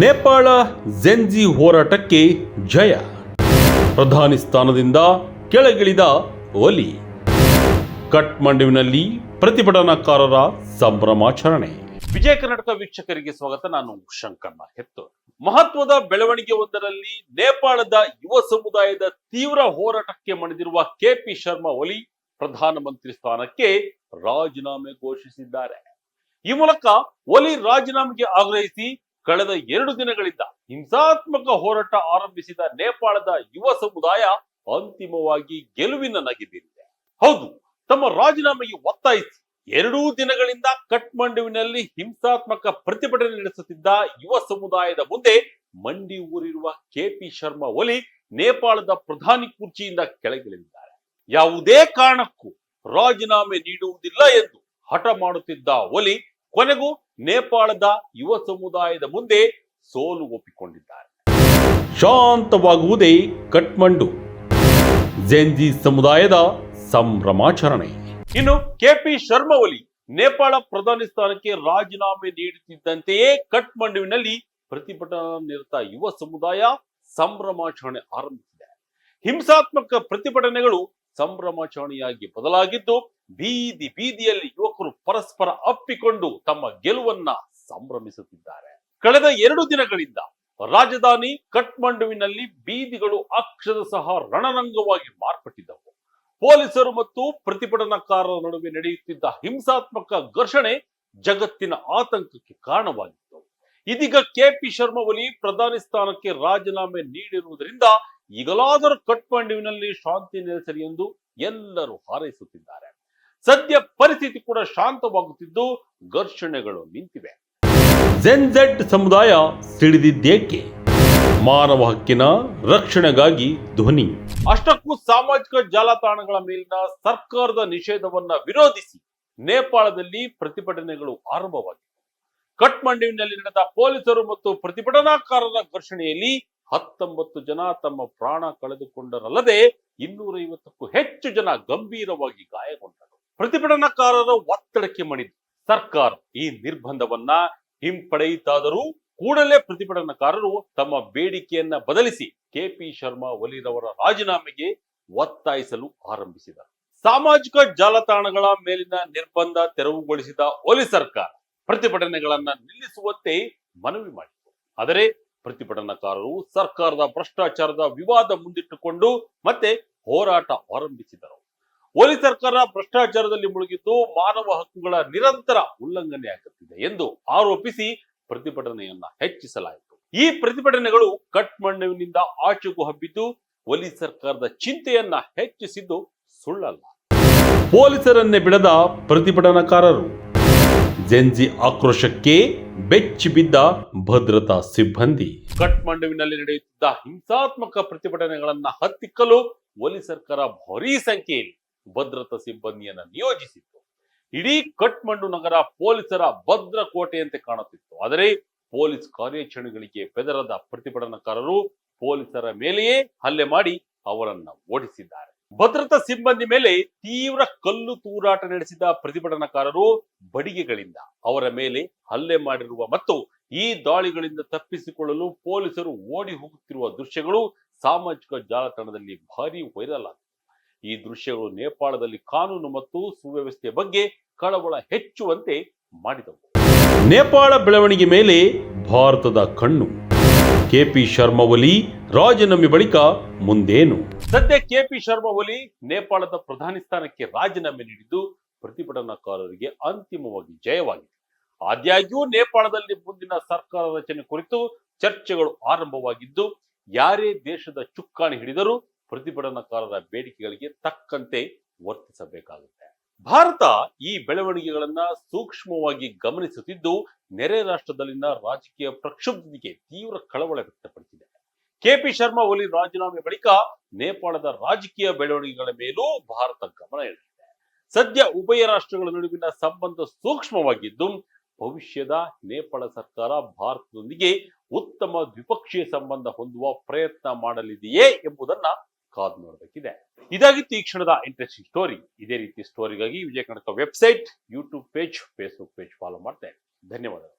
Nepal Gen Z ಹೋರಾಟಕ್ಕೆ ಜಯ. ಪ್ರಧಾನಿ ಸ್ಥಾನದಿಂದ ಕೆಳಗಿಳಿದ ಒಲಿ. ಕಠ್ಮಂಡುವಿನಲ್ಲಿ ಪ್ರತಿಭಟನಾಕಾರರ ಸಂಭ್ರಮಾಚರಣೆ. ವಿಜಯ ಕರ್ನಾಟಕ ವೀಕ್ಷಕರಿಗೆ ಸ್ವಾಗತ. ನಾನು ಶಂಕರ್ನ ಹೆತ್ತು ಮಹತ್ವದ ಬೆಳವಣಿಗೆ ಒಂದರಲ್ಲಿ ನೇಪಾಳದ ಯುವ ಸಮುದಾಯದ ತೀವ್ರ ಹೋರಾಟಕ್ಕೆ ಮಣಿದಿರುವ ಕೆಪಿ ಶರ್ಮಾ ಒಲಿ ಪ್ರಧಾನಮಂತ್ರಿ ಸ್ಥಾನಕ್ಕೆ ರಾಜೀನಾಮೆ ಘೋಷಿಸಿದ್ದಾರೆ. ಈ ಮೂಲಕ ಒಲಿ ರಾಜೀನಾಮೆಗೆ ಆಗ್ರಹಿಸಿ ಕಳೆದ ಎರಡು ದಿನಗಳಿಂದ ಹಿಂಸಾತ್ಮಕ ಹೋರಾಟ ಆರಂಭಿಸಿದ ನೇಪಾಳದ ಯುವ ಸಮುದಾಯ ಅಂತಿಮವಾಗಿ ಗೆಲುವಿನ ನಗೆಬೀರಿದೆ. ಹೌದು, ತಮ್ಮ ರಾಜೀನಾಮೆಗೆ ಒತ್ತಾಯಿಸಿ ಎರಡೂ ದಿನಗಳಿಂದ ಕಠ್ಮಂಡುವಿನಲ್ಲಿ ಹಿಂಸಾತ್ಮಕ ಪ್ರತಿಭಟನೆ ನಡೆಸುತ್ತಿದ್ದ ಯುವ ಸಮುದಾಯದ ಮುಂದೆ ಮಂಡಿ ಊರಿರುವ ಕೆಪಿ ಶರ್ಮಾ ಒಲಿ ನೇಪಾಳದ ಪ್ರಧಾನಿ ಕುರ್ಚಿಯಿಂದ ಕೆಳಗಿಳಿದಿದ್ದಾರೆ. ಯಾವುದೇ ಕಾರಣಕ್ಕೂ ರಾಜೀನಾಮೆ ನೀಡುವುದಿಲ್ಲ ಎಂದು ಹಠ ಮಾಡುತ್ತಿದ್ದ ಒಲಿ ಕೊನೆಗೂ ನೇಪಾಳದ ಯುವ ಸಮುದಾಯದ ಮುಂದೆ ಸೋಲು ಒಪ್ಪಿಕೊಂಡಿದ್ದಾರೆ. ಶಾಂತವಾಗುವುದೇ ಕಠ್ಮಂಡು. ಜೆನ್ಜಿ ಸಮುದಾಯದ ಸಂಭ್ರಮಾಚರಣೆ. ಇನ್ನು ಕೆಪಿ ಶರ್ಮಾ ಒಲಿ ನೇಪಾಳ ಪ್ರಧಾನಿ ಸ್ಥಾನಕ್ಕೆ ರಾಜೀನಾಮೆ ನೀಡುತ್ತಿದ್ದಂತೆಯೇ ಕಠ್ಮಂಡುವಿನಲ್ಲಿ ಪ್ರತಿಭಟನಾ ನಿರತ ಯುವ ಸಮುದಾಯ ಸಂಭ್ರಮಾಚರಣೆ ಆರಂಭಿಸಿದೆ. ಹಿಂಸಾತ್ಮಕ ಪ್ರತಿಭಟನೆಗಳು ಸಂಭ್ರಮಾಚರಣೆಯಾಗಿ ಬದಲಾಗಿದ್ದು ಬೀದಿ ಬೀದಿಯಲ್ಲಿ ಯುವಕರು ಪರಸ್ಪರ ಅಪ್ಪಿಕೊಂಡು ತಮ್ಮ ಗೆಲುವನ್ನ ಸಂಭ್ರಮಿಸುತ್ತಿದ್ದಾರೆ. ಕಳೆದ ಎರಡು ದಿನಗಳಿಂದ ರಾಜಧಾನಿ ಕಠ್ಮಂಡುವಿನಲ್ಲಿ ಬೀದಿಗಳು ಅಕ್ಷರ ಸಹ ರಣರಂಗವಾಗಿ ಮಾರ್ಪಟ್ಟಿದ್ದವು. ಪೊಲೀಸರು ಮತ್ತು ಪ್ರತಿಭಟನಾಕಾರರ ನಡುವೆ ನಡೆಯುತ್ತಿದ್ದ ಹಿಂಸಾತ್ಮಕ ಘರ್ಷಣೆ ಜಗತ್ತಿನ ಆತಂಕಕ್ಕೆ ಕಾರಣವಾಗಿತ್ತು. ಇದೀಗ ಕೆಪಿ ಶರ್ಮಾ ಒಲಿ ಪ್ರಧಾನಿ ಸ್ಥಾನಕ್ಕೆ ರಾಜೀನಾಮೆ ನೀಡಿರುವುದರಿಂದ ಈಗಲಾದರೂ ಕಠ್ಮಂಡುವಿನಲ್ಲಿ ಶಾಂತಿ ನೆಲೆಸಲಿ ಎಂದು ಎಲ್ಲರೂ ಹಾರೈಸುತ್ತಿದ್ದಾರೆ. ಸದ್ಯ ಪರಿಸ್ಥಿತಿ ಕೂಡ ಶಾಂತವಾಗುತ್ತಿದ್ದು ಘರ್ಷಣೆಗಳು ನಿಂತಿವೆ. ಜೆನ್ಜೆಡ್ ಸಮುದಾಯ ಸಿಡಿದಿದ್ದೇಕೆ ಮಾನವ ಹಕ್ಕಿನ ರಕ್ಷಣೆಗಾಗಿ ಧ್ವನಿ. ಅಷ್ಟಕ್ಕೂ ಸಾಮಾಜಿಕ ಜಾಲತಾಣಗಳ ಮೇಲಿನ ಸರ್ಕಾರದ ನಿಷೇಧವನ್ನ ವಿರೋಧಿಸಿ ನೇಪಾಳದಲ್ಲಿ ಪ್ರತಿಭಟನೆಗಳು ಆರಂಭವಾಗಿವೆ. ಕಠ್ಮಂಡುವಿನಲ್ಲಿ ನಡೆದ ಪೊಲೀಸರು ಮತ್ತು ಪ್ರತಿಭಟನಾಕಾರರ ಘರ್ಷಣೆಯಲ್ಲಿ ಹತ್ತೊಂಬತ್ತು ಜನ ತಮ್ಮ ಪ್ರಾಣ ಕಳೆದುಕೊಂಡರಲ್ಲದೆ ಇನ್ನೂರೈವತ್ತಕ್ಕೂ ಹೆಚ್ಚು ಜನ ಗಂಭೀರವಾಗಿ ಗಾಯಗೊಂಡರು ಪ್ರತಿಭಟನಾಕಾರರ ಒತ್ತಡಕ್ಕೆ ಮಣಿದು ಸರ್ಕಾರ ಈ ನಿರ್ಬಂಧವನ್ನ ಹಿಂಪಡೆಯಿತಾದರೂ ಕೂಡಲೇ ಪ್ರತಿಭಟನಾಕಾರರು ತಮ್ಮ ಬೇಡಿಕೆಯನ್ನ ಬದಲಿಸಿ ಕೆಪಿ ಶರ್ಮಾ ಒಲಿರವರ ರಾಜೀನಾಮೆಗೆ ಒತ್ತಾಯಿಸಲು ಆರಂಭಿಸಿದರು. ಸಾಮಾಜಿಕ ಜಾಲತಾಣಗಳ ಮೇಲಿನ ನಿರ್ಬಂಧ ತೆರವುಗೊಳಿಸಿದ ಒಲಿ ಸರ್ಕಾರ ಪ್ರತಿಭಟನೆಗಳನ್ನ ನಿಲ್ಲಿಸುವಂತೆ ಮನವಿ ಮಾಡಿತು ಆದರೆ ಪ್ರತಿಭಟನಾಕಾರರು ಸರ್ಕಾರದ ಭ್ರಷ್ಟಾಚಾರದ ವಿವಾದ ಮುಂದಿಟ್ಟುಕೊಂಡು ಮತ್ತೆ ಹೋರಾಟ ಆರಂಭಿಸಿದರು. ಒಲಿ ಸರ್ಕಾರ ಭ್ರಷ್ಟಾಚಾರದಲ್ಲಿ ಮುಳುಗಿದ್ದು ಮಾನವ ಹಕ್ಕುಗಳ ನಿರಂತರ ಉಲ್ಲಂಘನೆ ಆಗುತ್ತಿದೆ ಎಂದು ಆರೋಪಿಸಿ ಪ್ರತಿಭಟನೆಯನ್ನ ಹೆಚ್ಚಿಸಲಾಯಿತು. ಈ ಪ್ರತಿಭಟನೆಗಳು ಕಠ್ಮಂಡುವಿನಿಂದ ಆಚೆಗೂ ಹಬ್ಬಿದ್ದು ಒಲಿ ಸರ್ಕಾರದ ಚಿಂತೆಯನ್ನ ಹೆಚ್ಚಿಸಿದ್ದು ಸುಳ್ಳಲ್ಲ. ಪೊಲೀಸರನ್ನೇ ಬಿಡದ ಪ್ರತಿಭಟನಾಕಾರರು. ಜೆನ್ಜಿ ಆಕ್ರೋಶಕ್ಕೆ ಬೆಚ್ಚಿ ಬಿದ್ದ ಭದ್ರತಾ ಸಿಬ್ಬಂದಿ. ಕಠ್ಮಂಡುವಿನಲ್ಲಿ ನಡೆಯುತ್ತಿದ್ದ ಹಿಂಸಾತ್ಮಕ ಪ್ರತಿಭಟನೆಗಳನ್ನ ಹತ್ತಿಕ್ಕಲು ಒಲಿ ಸರ್ಕಾರ ಭಾರೀ ಸಂಖ್ಯೆಯಲ್ಲಿ ಭದ್ರತಾ ಸಿಬ್ಬಂದಿಯನ್ನ ನಿಯೋಜಿಸಿತ್ತು. ಇಡೀ ಕಟ್ಮಂಡು ನಗರ ಪೊಲೀಸರ ಭದ್ರ ಕೋಟೆಯಂತೆ ಕಾಣುತ್ತಿತ್ತು. ಆದರೆ ಪೊಲೀಸ್ ಕಾರ್ಯಾಚರಣೆಗಳಿಗೆ ಬೆದರದ ಪ್ರತಿಭಟನಾಕಾರರು ಪೊಲೀಸರ ಮೇಲೆಯೇ ಹಲ್ಲೆ ಮಾಡಿ ಅವರನ್ನ ಓಡಿಸಿದ್ದಾರೆ. ಭದ್ರತಾ ಸಿಬ್ಬಂದಿ ಮೇಲೆ ತೀವ್ರ ಕಲ್ಲು ತೂರಾಟ ನಡೆಸಿದ ಪ್ರತಿಭಟನಾಕಾರರು ಬಡಿಗೆಗಳಿಂದ ಅವರ ಮೇಲೆ ಹಲ್ಲೆ ಮಾಡಿರುವ ಮತ್ತು ಈ ದಾಳಿಗಳಿಂದ ತಪ್ಪಿಸಿಕೊಳ್ಳಲು ಪೊಲೀಸರು ಓಡಿ ಹೋಗುತ್ತಿರುವ ದೃಶ್ಯಗಳು ಸಾಮಾಜಿಕ ಜಾಲತಾಣದಲ್ಲಿ ಭಾರಿ ವೈರಲ್ ಆಗಿವೆ ಈ ದೃಶ್ಯಗಳು ನೇಪಾಳದಲ್ಲಿ ಕಾನೂನು ಮತ್ತು ಸುವ್ಯವಸ್ಥೆ ಬಗ್ಗೆ ಕಳವಳ ಹೆಚ್ಚುವಂತೆ ಮಾಡಿದವು. ನೇಪಾಳ ಬೆಳವಣಿಗೆ ಮೇಲೆ ಭಾರತದ ಕಣ್ಣು. ಕೆಪಿ ಶರ್ಮಾ ಒಲಿ ರಾಜೀನಾಮೆ ಬಳಿಕ ಮುಂದೇನು? ಸದ್ಯ ಕೆಪಿ ಶರ್ಮಾ ಒಲಿ ನೇಪಾಳದ ಪ್ರಧಾನಿ ಸ್ಥಾನಕ್ಕೆ ರಾಜೀನಾಮೆ ನೀಡಿದ್ದು ಪ್ರತಿಭಟನಾಕಾರರಿಗೆ ಅಂತಿಮವಾಗಿ ಜಯವಾಗಿದೆ. ಆದಾಗ್ಯೂ ನೇಪಾಳದಲ್ಲಿ ಮುಂದಿನ ಸರ್ಕಾರ ರಚನೆ ಕುರಿತು ಚರ್ಚೆಗಳು ಆರಂಭವಾಗಿದ್ದು, ಯಾರೇ ದೇಶದ ಚುಕ್ಕಾಣಿ ಹಿಡಿದರೂ ಪ್ರತಿಭಟನಾಕಾರರ ಬೇಡಿಕೆಗಳಿಗೆ ತಕ್ಕಂತೆ ವರ್ತಿಸಬೇಕಾಗುತ್ತೆ. ಭಾರತ ಈ ಬೆಳವಣಿಗೆಗಳನ್ನ ಸೂಕ್ಷ್ಮವಾಗಿ ಗಮನಿಸುತ್ತಿದ್ದು, ನೆರೆ ರಾಷ್ಟ್ರದಲ್ಲಿನ ರಾಜಕೀಯ ಪ್ರಕ್ಷುಬ್ಧತೆಗೆ ತೀವ್ರ ಕಳವಳ ವ್ಯಕ್ತಪಡಿಸಿದೆ. ಕೆಪಿ ಶರ್ಮಾ ಒಲಿ ರಾಜೀನಾಮೆ ಬಳಿಕ ನೇಪಾಳದ ರಾಜಕೀಯ ಬೆಳವಣಿಗೆಗಳ ಮೇಲೂ ಭಾರತ ಗಮನ ಇಡಲಿದೆ ಸದ್ಯ ಉಭಯ ರಾಷ್ಟ್ರಗಳ ನಡುವಿನ ಸಂಬಂಧ ಸೂಕ್ಷ್ಮವಾಗಿದ್ದು, ಭವಿಷ್ಯದ ನೇಪಾಳ ಸರ್ಕಾರ ಭಾರತದೊಂದಿಗೆ ಉತ್ತಮ ದ್ವಿಪಕ್ಷೀಯ ಸಂಬಂಧ ಹೊಂದುವ ಪ್ರಯತ್ನ ಮಾಡಲಿದೆಯೇ ಎಂಬುದನ್ನ ಕಾದು ನೋಡಬೇಕಿದೆ. ಇದಾಗಿತ್ತು ಈ ಕ್ಷಣದ ಇಂಟ್ರೆಸ್ಟಿಂಗ್ ಸ್ಟೋರಿ ಇದೇ ರೀತಿ ಸ್ಟೋರಿಗಾಗಿ Vijaya Karnataka website YouTube page Facebook page follow ಮಾಡ್ತೇನೆ. ಧನ್ಯವಾದಗಳು.